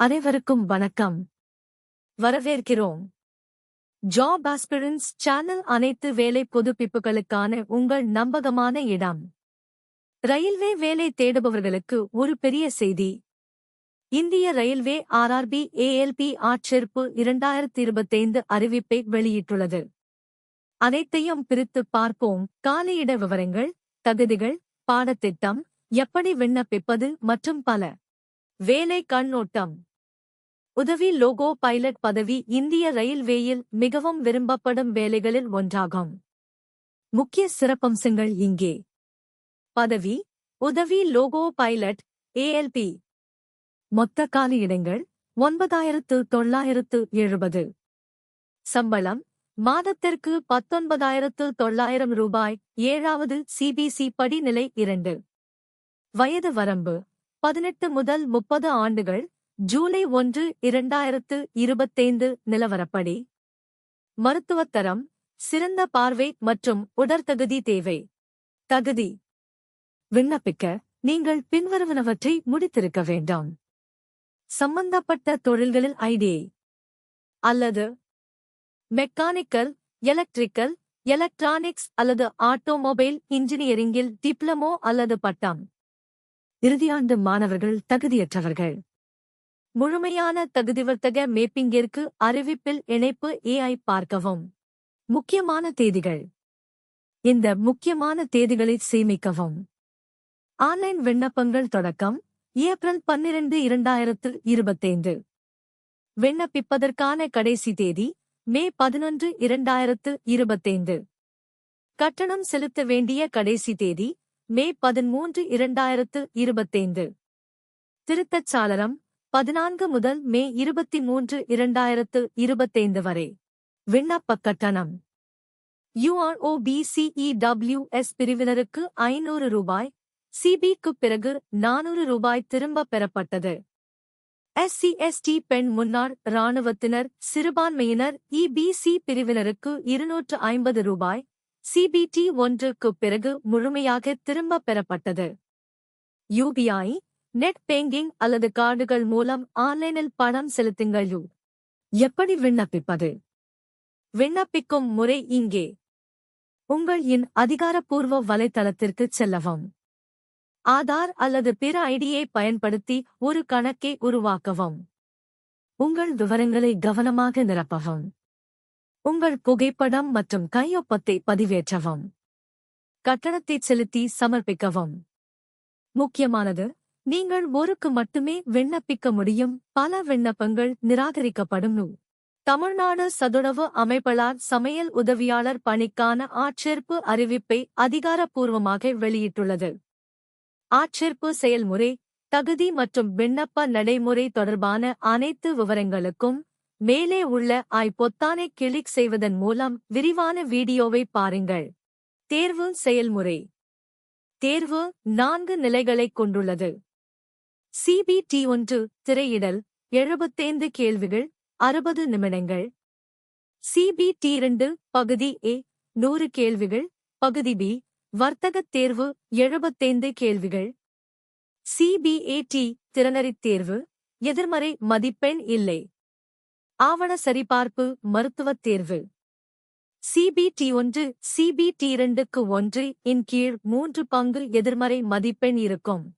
அனைவருக்கும் வணக்கம். வரவேற்கிறோம். ஜாப் ஆஸ்பிரன்ஸ் சேனல் அனைத்து வேலை புதுப்பிப்புகளுக்கான உங்கள் நம்பகமான இடம். ரயில்வே வேலை தேடுபவர்களுக்கு ஒரு பெரிய செய்தி. இந்திய ரயில்வே ஆர்ஆர்பி ஏஎல்பி ஆட்சேர்ப்பு இரண்டாயிரத்தி இருபத்தைந்து அறிவிப்பை வெளியிட்டுள்ளது. அனைத்தையும் பிரித்து பார்ப்போம். காலியிட விவரங்கள் தகுதிகள் பாடத்திட்டம் எப்படி விண்ணப்பிப்பது மற்றும் பல. வேலை கண்ணோட்டம். உதவி லோகோ பைலட் பதவி இந்திய ரயில்வேயில் மிகவும் விரும்பப்படும் வேலைகளில் ஒன்றாகும். முக்கிய சிறப்பம்சங்கள் இங்கே. பதவி உதவி லோகோ பைலட் ஏஎல்பி மொத்த காலியிடங்கள் ஒன்பதாயிரத்து தொள்ளாயிரத்து எழுபது. சம்பளம் மாதத்திற்கு பத்தொன்பதாயிரத்து தொள்ளாயிரம் ரூபாய் ஏழாவது சிபிசி படிநிலை இரண்டு. வயது வரம்பு பதினெட்டு முதல் முப்பது ஆண்டுகள் ஜூலை ஒன்று இரண்டாயிரத்து இருபத்தைந்து நிலவரப்படி. மருத்துவத்தரம் சிறந்த பார்வை மற்றும் உடற்தகுதி தேவை. தகுதி. விண்ணப்பிக்க நீங்கள் பின்வருவனவற்றை முடித்திருக்க வேண்டாம். சம்பந்தப்பட்ட தொழில்களில் ஐடியை அல்லது மெக்கானிக்கல் எலக்ட்ரிக்கல் எலக்ட்ரானிக்ஸ் அல்லது ஆட்டோமொபைல் இன்ஜினியரிங்கில் டிப்ளமோ அல்லது பட்டம். இறுதியாண்டு மாணவர்கள் தகுதியற்றவர்கள். முழுமையான தகுதிவர்த்தக மேப்பிங்கிற்கு அறிவிப்பில் இணைப்பு ஏஐ பார்க்கவும். முக்கியமான தேதிகள். இந்த முக்கியமான தேதிகளை சேமிக்கவும். ஆன்லைன் விண்ணப்பங்கள் தொடக்கம். ஏப்ரல் பன்னிரண்டு இரண்டாயிரத்து இருபத்தைந்து. விண்ணப்பிப்பதற்கான கடைசி தேதி மே பதினொன்று இரண்டாயிரத்து இருபத்தைந்து. கட்டணம் செலுத்த வேண்டிய கடைசி தேதி மே பதிமூன்று இரண்டாயிரத்து இருபத்தைந்து. திருத்தச் சாளரம் பதினான்கு முதல் மே இருபத்தி மூன்று இரண்டாயிரத்து இருபத்தைந்து வரை. விண்ணப்ப கட்டணம் யுஆர்ஓபிசிஇடபிள்யூஎஸ் பிரிவினருக்கு ஐநூறு ரூபாய். சிபிக்கு பிறகு நானூறு ரூபாய் திரும்பப் பெறப்பட்டது. எஸ்சிஎஸ்டி பெண் முன்னாள் இராணுவத்தினர் சிறுபான்மையினர் இபிசி பிரிவினருக்கு இருநூற்று ஐம்பது ரூபாய். சிபிடி ஒன்றுக்கு பிறகு முழுமையாக திரும்பப் பெறப்பட்டது. யூபிஐ நெட் பேங்கிங் அல்லது கார்டுகள் மூலம் ஆன்லைனில் பணம் செலுத்துங்கள் எப்படி விண்ணப்பிப்பது? விண்ணப்பிக்கும் முறை இங்கே. உங்கள் இன் அதிகாரப்பூர்வ வலைத்தளத்திற்கு செல்லவும். ஆதார் அல்லது பிற ஐடியை பயன்படுத்தி ஒரு கணக்கை உருவாக்கவும். உங்கள் விவரங்களை கவனமாக நிரப்பவும். உங்கள் புகைப்படம் மற்றும் கையொப்பத்தை பதிவேற்றவும். கட்டணத்தை செலுத்தி சமர்ப்பிக்கவும். முக்கியமானது நீங்கள் ஒருக்கு மட்டுமே விண்ணப்பிக்க முடியும். பல விண்ணப்பங்கள் நிராகரிக்கப்படும். தமிழ்நாடு சதுணவு அமைப்பாளர் சமையல் உதவியாளர் பணிக்கான ஆட்சேர்ப்பு அறிவிப்பை அதிகாரப்பூர்வமாக வெளியிட்டுள்ளது. ஆட்சேர்ப்பு செயல்முறை தகுதி மற்றும் விண்ணப்ப நடைமுறை தொடர்பான அனைத்து விவரங்களுக்கும் மேலே உள்ள ஐ பொத்தானை கிளிக் செய்வதன் மூலம் விரிவான வீடியோவை பாருங்கள். தேர்வு செயல்முறை. தேர்வு நான்கு நிலைகளைக் கொண்டுள்ளது. சிபிடி ஒன்று திரையிடல் எழுபத்தைந்து கேள்விகள் அறுபது நிமிடங்கள். சிபிடி இரண்டு பகுதி ஏ நூறு கேள்விகள் பகுதி பி வர்த்தகத் தேர்வு எழுபத்தைந்து கேள்விகள். சிபிஏடி திறனறித் தேர்வு எதிர்மறை மதிப்பெண் இல்லை. ஆவண சரிபார்ப்பு மருத்துவத் தேர்வு. சிபிடி ஒன்று சிபிடி இரண்டுக்கு ஒன்று இன் கீழ் மூன்று பங்கு எதிர்மறை மதிப்பெண் இருக்கும்.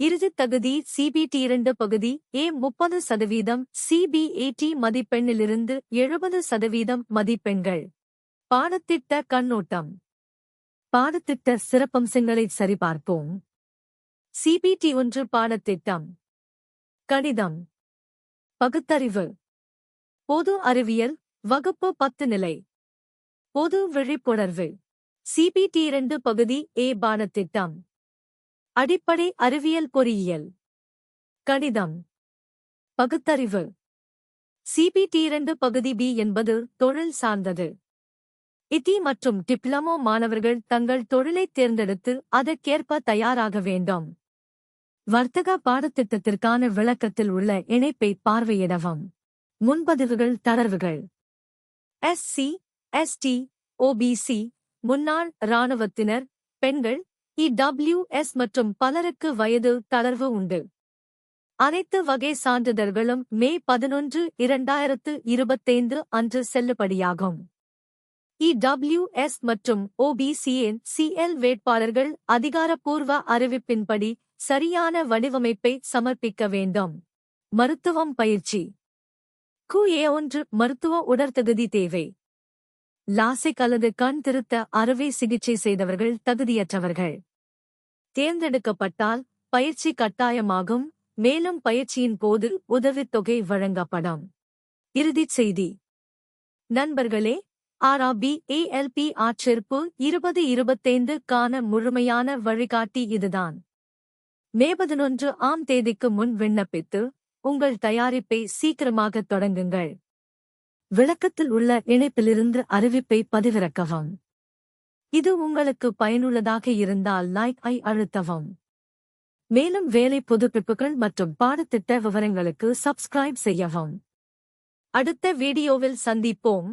இறுதித் தகுதி சிபிடி இரண்டு பகுதி ஏ முப்பது சதவீதம் சிபிஏடி மதிப்பெண்ணிலிருந்து எழுபது சதவீதம் மதிப்பெண்கள். பாடத்திட்ட கண்ணோட்டம். பாடத்திட்ட சிறப்பம்சங்களை சரிபார்ப்போம். சிபிடி ஒன்று பாடத்திட்டம். கணிதம். பகுத்தறிவு. பொது அறிவியல். வகுப்பு பத்து நிலை. பொது விழிப்புணர்வு. சிபிடி இரண்டு பகுதி ஏ பாடத்திட்டம். அடிப்படை அறிவியல் பொறியியல். கணிதம். பகுத்தறிவு. சிபிடி இரண்டு பகுதி பி என்பது தொழில் சார்ந்தது. இடி மற்றும் டிப்ளமோ மாணவர்கள் தங்கள் தொழிலை தேர்ந்தெடுத்து அதற்கேற்ப தயாராக வேண்டும். வர்த்தக பாடத்திட்டத்திற்கான விளக்கத்தில் உள்ள இணைப்பை பார்வையிடவும். முன்பதிவுகள் தளர்வுகள் எஸ்சி எஸ்டி ஓபிசி முன்னாள் இராணுவத்தினர் பெண்கள் இடபிள்யூஎஸ் மற்றும் பலருக்கு வயது தளர்வு உண்டு. அனைத்து வகை சான்றிதழ்களும் மே பதினொன்று இரண்டாயிரத்து இருபத்தைந்து அன்று செல்லுபடியாகும். இடபிள்யூஎஸ் மற்றும் ஓபிசிஎன் சிஎல் வேட்பாளர்கள் அதிகாரப்பூர்வ அறிவிப்பின்படி சரியான வடிவமைப்பை சமர்ப்பிக்க வேண்டும். மருத்துவம் பயிற்சி. குஏ ஒன்று மருத்துவ உடற்தகுதி தேவை. லாசிக் அல்லது கண் திருத்த அறுவை சிகிச்சை செய்தவர்கள் தகுதியற்றவர்கள். தேர்ந்தெடுக்கப்பட்டால் பயிற்சி கட்டாயமாகும் மேலும் பயிற்சியின் போது உதவித்தொகை வழங்கப்படும். இறுதிச் செய்தி. நண்பர்களே ஆர்ஆபி ஏஎல்பி ஆட்சேர்ப்பு இருபது இருபத்தைந்து கான முழுமையான வழிகாட்டி இதுதான். மே பதினொன்று ஆம் தேதிக்கு முன் விண்ணப்பித்து உங்கள் தயாரிப்பை சீக்கிரமாக தொடங்குங்கள். விளக்கத்தில் உள்ள இணைப்பிலிருந்து அறிவிப்பை பதிவிறக்கவும். இது உங்களுக்கு பயனுள்ளதாக இருந்தால் லைக் ஐ அழுத்தவும். மேலும் வேலை புதுப்பிப்புகள் மற்றும் பாடத்திட்ட விவரங்களுக்கு சப்ஸ்கிரைப் செய்யவும். அடுத்த வீடியோவில் சந்திப்போம்.